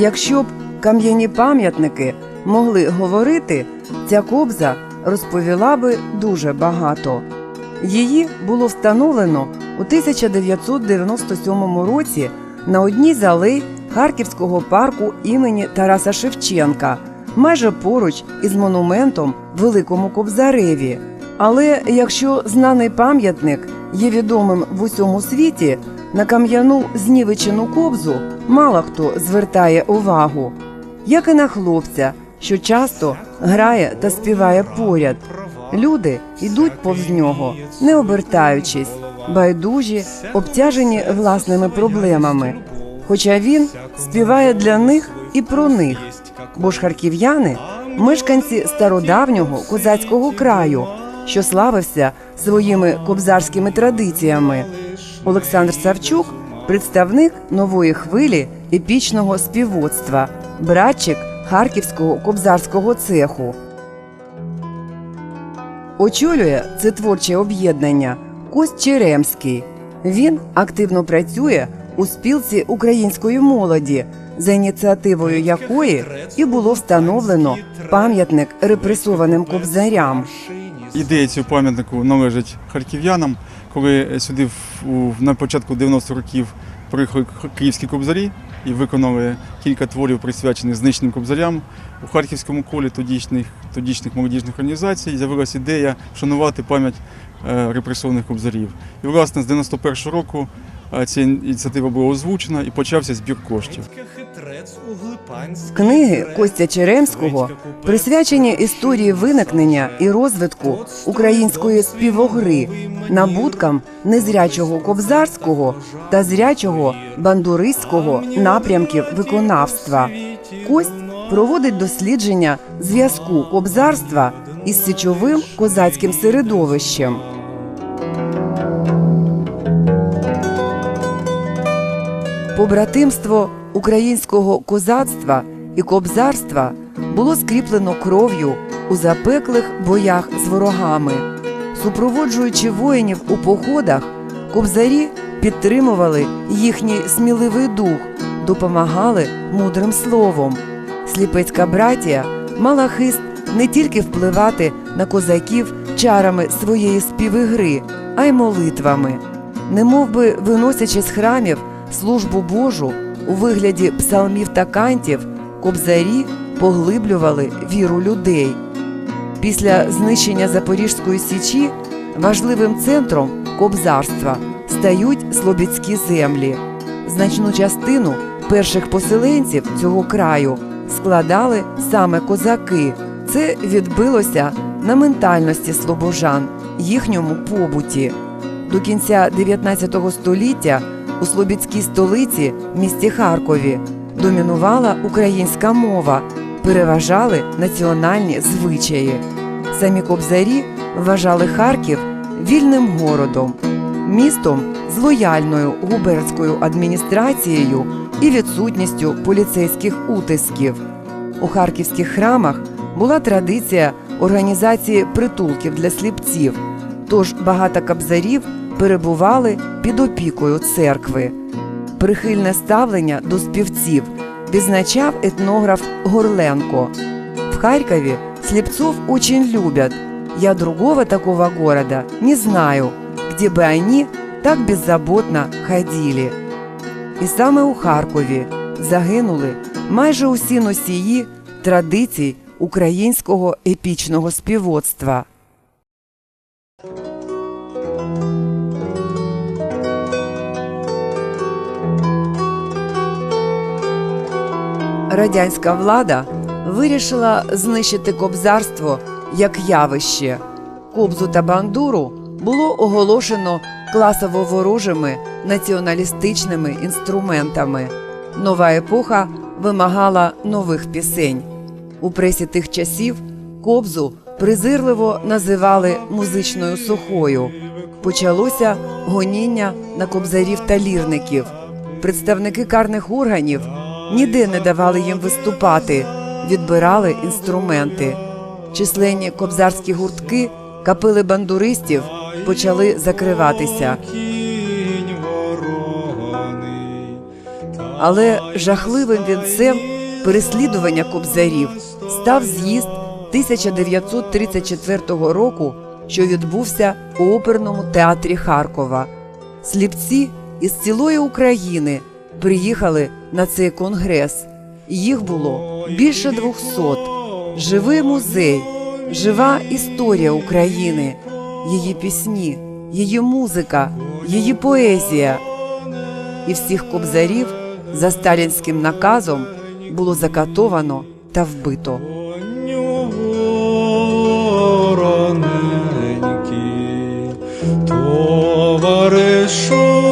якщо б кам'яні пам'ятники могли говорити, ця кобза розповіла би дуже багато. Її було встановлено у 1997 році на одній з алей Харківського парку імені Тараса Шевченка, майже поруч із монументом Великому Кобзареві. Але якщо знаний пам'ятник є відомим в усьому світі, на кам'яну знівечену кобзу мало хто звертає увагу, як і на хлопця, що часто грає та співає поряд. Люди йдуть повз нього, не обертаючись, байдужі, обтяжені власними проблемами. Хоча він співає для них і про них, бо ж харків'яни мешканці стародавнього козацького краю, що славився своїми кобзарськими традиціями. Олександр Савчук представник нової хвилі епічного співоцтва, братчик харківського кобзарського цеху. Очолює це творче об'єднання Кость Черемський. Він активно працює у спілці української молоді, за ініціативою якої і було встановлено пам'ятник репресованим кобзарям. Ідея цього пам'ятнику належить харків'янам. Коли сюди в- на початку 90-х років приїхали київські кобзарі і виконали кілька творів, присвячених знищеним кобзарям, у харківському колі тодішніх, тодішніх молодіжних організацій з'явилася ідея вшанувати пам'ять е, репресованих кобзарів. І, власне, з 91-го року ця ініціатива була озвучена і почався збір коштів. Книги Костя Черемського присвячені історії виникнення і розвитку української співогри, набуткам незрячого кобзарського та зрячого бандуристського напрямків виконавства. Кость проводить дослідження зв'язку кобзарства із січовим козацьким середовищем. Побратимство українського козацтва і кобзарства було скріплено кров'ю у запеклих боях з ворогами. Супроводжуючи воїнів у походах, кобзарі підтримували їхній сміливий дух, допомагали мудрим словом. Сліпецька братія мала хист не тільки впливати на козаків чарами своєї співігри, а й молитвами. Немов би виносячи з храмів службу Божу у вигляді псалмів та кантів, кобзарі поглиблювали віру людей. Після знищення Запорізької січі важливим центром кобзарства стають слобідські землі. Значну частину перших поселенців цього краю складали саме козаки. Це відбилося на ментальності слобожан, їхньому побуті. До кінця 19 століття у Слобідській столиці, місті Харкові, домінувала українська мова, переважали національні звичаї. Самі кобзарі вважали Харків вільним городом, містом з лояльною губернською адміністрацією і відсутністю поліцейських утисків. У харківських храмах була традиція організації притулків для сліпців, тож багато кобзарів перебували під опікою церкви. Прихильне ставлення до співців відзначав етнограф Горленко. В Харькове слепцов очень любят. Я другого такого города не знаю, где бы они так беззаботно ходили. І саме у Харкові загинули майже усі носії традицій українського епічного співоцтва. Радянська влада вирішила знищити кобзарство як явище. Кобзу та бандуру було оголошено класово ворожими націоналістичними інструментами. Нова епоха вимагала нових пісень. У пресі тих часів кобзу презирливо називали музичною сухою. Почалося гоніння на кобзарів та лірників. Представники карних органів ніде не давали їм виступати, відбирали інструменти. Численні кобзарські гуртки, капили бандуристів почали закриватися. Але жахливим вінцем переслідування кобзарів став з'їзд 1934 року, що відбувся у оперному театрі Харкова. Сліпці із цілої України приїхали на цей конгрес. Їх було більше двохсот. Живий музей, жива історія України, її пісні, її музика, її поезія. І всіх кобзарів за сталінським наказом було закатовано та вбито. товаришу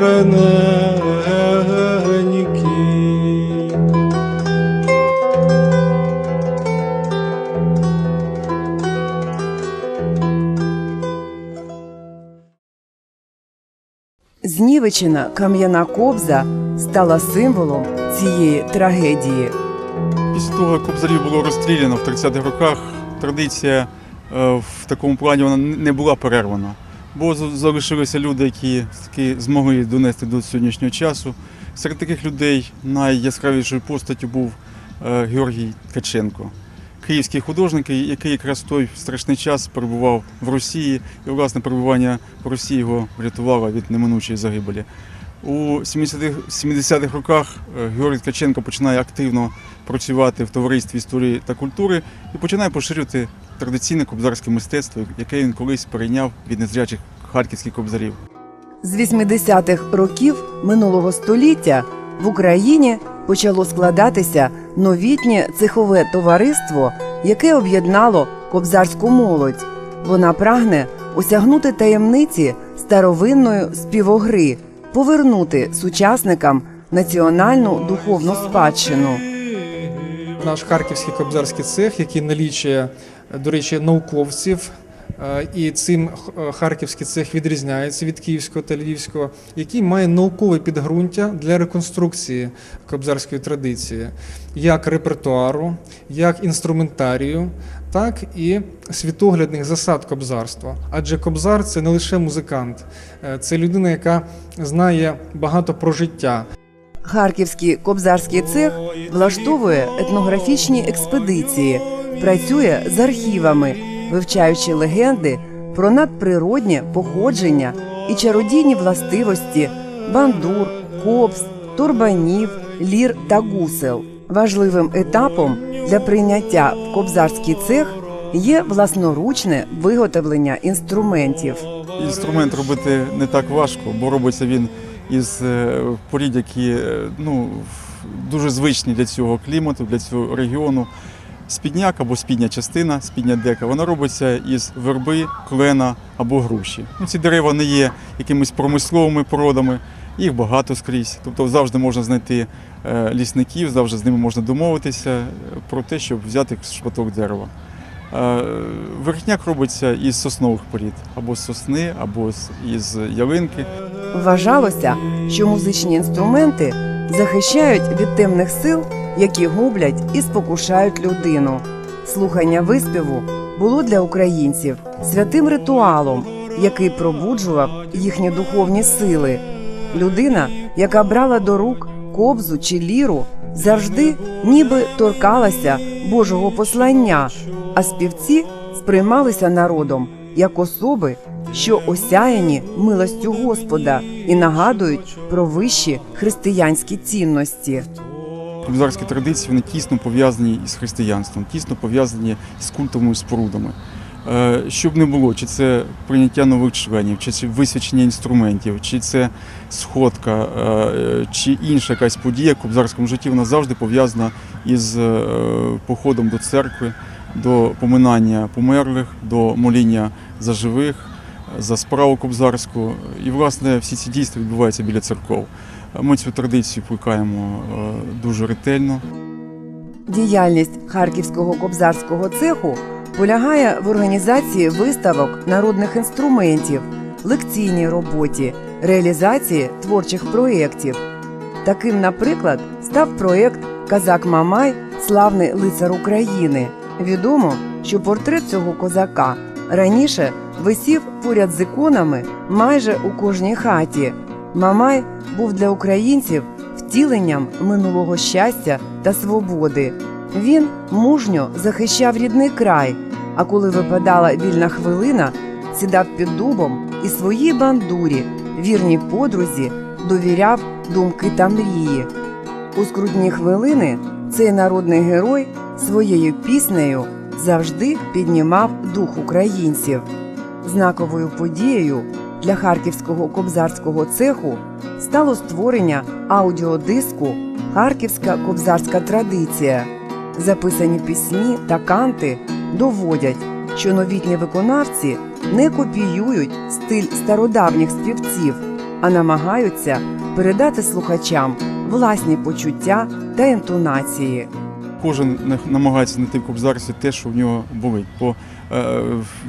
вірненький. Знівечена кам'яна кобза стала символом цієї трагедії. Після того, як кобзарів було розстріляно в 30-х роках, традиція е, в такому плані вона не була перервана. Бо залишилися люди, які таки змогли донести до сьогоднішнього часу. Серед таких людей найяскравішою постаттю був е, Георгій Ткаченко, київський художник, який якраз в той страшний час перебував в Росії, і власне перебування в Росії його врятувало від неминучої загибелі. У 70-х 70-х роках е, Георгій Ткаченко починає активно працювати в товаристві історії та культури і починає поширювати традиційне кобзарське мистецтво, яке він колись перейняв від незрячих харківських кобзарів. З 80-х років минулого століття в Україні почало складатися новітнє цехове товариство, яке об'єднало кобзарську молодь. Вона прагне осягнути таємниці старовинної співогри, повернути сучасникам національну духовну спадщину. Наш харківський кобзарський цех, який налічує, до речі, науковців. е, І цим харківський цех відрізняється від київського та львівського, який має наукове підґрунтя для реконструкції кобзарської традиції, як репертуару, як інструментарію, так і світоглядних засад кобзарства. Адже кобзар це не лише музикант, е, це людина, яка знає багато про життя, Харківський кобзарський цех влаштовує етнографічні експедиції, працює з архівами, вивчаючи легенди про надприроднє походження і чародійні властивості бандур, кобз, турбанів, лір та гусел. Важливим етапом для прийняття в кобзарський цех є власноручне виготовлення інструментів. Інструмент робити не так важко, бо робиться він із е, порід, які е, ну, дуже звичні для цього клімату, для цього регіону. Спідняк або спідня частина, спідня дека, вона робиться із верби, клена або груші. Ну, ці дерева не є якимись промисловими породами, їх багато скрізь. Тобто завжди можна знайти е, лісників, завжди з ними можна домовитися е, про те, щоб взяти шматок дерева. Е, Верхняк робиться із соснових порід, або з сосни, або з- ялинки. Вважалося, що музичні інструменти захищають від темних сил, які гублять і спокушають людину. Слухання виспіву було для українців святим ритуалом, який пробуджував їхні духовні сили. Людина, яка брала до рук кобзу чи ліру, завжди ніби торкалася Божого послання, а співці сприймалися народом як особи, що осяяні милостю Господа і нагадують про вищі християнські цінності. Кобзарські традиції вони тісно пов'язані із християнством, тісно пов'язані з культовими спорудами. Е, Щоб не було, чи це прийняття нових членів, чи це висвячення інструментів, чи це сходка, е, чи інша якась подія в кобзарському житті, вона завжди пов'язана із е, походом до церкви, до поминання померлих, до моління за живих, за справу кобзарську. І, власне, всі ці дійства відбуваються біля церков. Ми цю традицію плекаємо е, дуже ретельно. Діяльність харківського кобзарського цеху полягає в організації виставок народних інструментів, лекційній роботі, реалізації творчих проєктів. Таким, наприклад, став проєкт Казак Мамай Славний лицар України. Відомо, що портрет цього козака раніше висів поряд з іконами майже у кожній хаті. Мамай був для українців втіленням минулого щастя та свободи. Він мужньо захищав рідний край, а коли випадала вільна хвилина, сідав під дубом і своїй бандурі, вірній подрузі, довіряв думки та мрії. У скрутні хвилини цей народний герой своєю піснею завжди піднімав дух українців. Знаковою подією для харківського кобзарського цеху стало створення аудіодиску Харківська кобзарська традиція. Записані пісні та канти доводять, що новітні виконавці не копіюють стиль стародавніх співців, а намагаються передати слухачам власні почуття та інтонації. Кожен намагається знайти в кобзарстві те, що в нього болить. Бо е,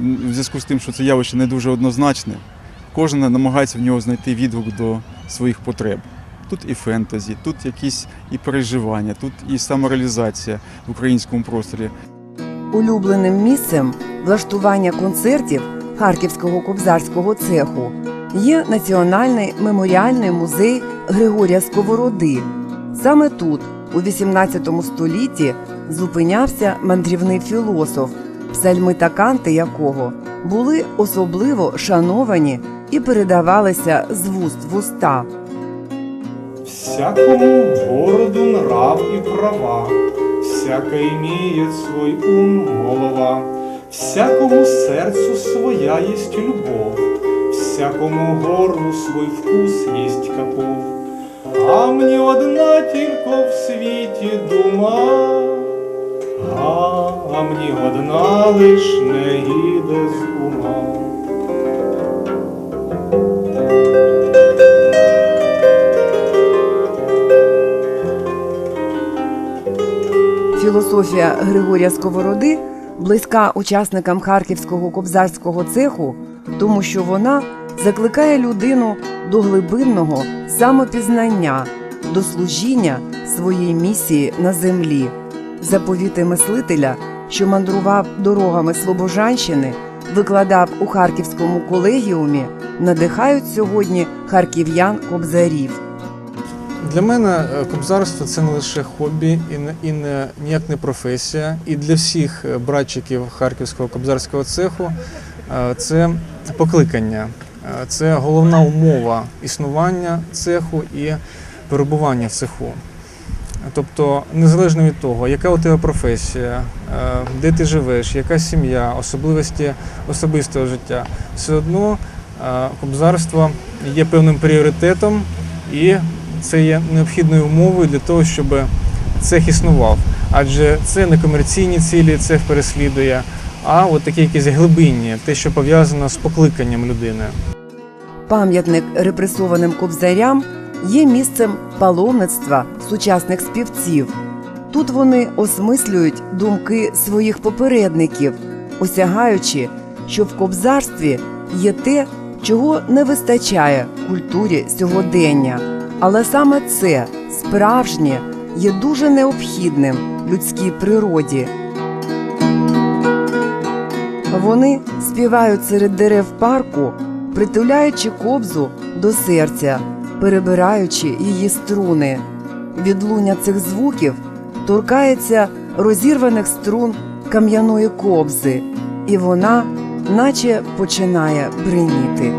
в зв'язку з тим, що це явище не дуже однозначне, кожен намагається в нього знайти відгук до своїх потреб. Тут і фентезі, тут якісь і переживання, тут і самореалізація в українському просторі. Улюбленим місцем влаштування концертів Харківського кобзарського цеху є Національний меморіальний музей Григорія Сковороди. Саме тут, у XVIII столітті, зупинявся мандрівний філософ, псальми та канти якого були особливо шановані і передавалися з вуст в уста. Всякому городу нрав и права, Всяко имеет свой ум голова, Всякому сердцу своя есть любовь, Всякому горлу свой вкус есть тільки в світі дума, А мені одна лиш не їде з ума. Філософія Григорія Сковороди близька учасникам харківського кобзарського цеху, тому що вона закликає людину до глибинного самопізнання, до служіння своїй місії на землі. Заповіти мислителя, що мандрував дорогами Слобожанщини, викладав у харківському колегіумі, надихають сьогодні харків'ян кобзарів. Для мене е, кобзарство це не лише хобі і не, і не ніяк не професія. І для всіх е, братчиків харківського кобзарського цеху е, це покликання, це головна умова існування цеху і перебування в цеху. Тобто, незалежно від того, яка у тебе професія, е, де ти живеш, яка сім'я, особливості особистого життя, все одно е, кобзарство є певним пріоритетом і це є необхідною умовою для того, щоб цех існував. Адже це не комерційні цілі, цех переслідує, а от такі якісь глибинні, те, що пов'язано з покликанням людини. Пам'ятник репресованим кобзарям є місцем паломництва сучасних співців. Тут вони осмислюють думки своїх попередників, осягаючи, що в кобзарстві є те, чого не вистачає культурі сьогодення. Але саме це справжнє є дуже необхідним людській природі. Вони співають серед дерев парку, притуляючи кобзу до серця, перебираючи її струни. Відлуння цих звуків торкається розірваних струн кам'яної кобзи, і вона, наче починає бриніти.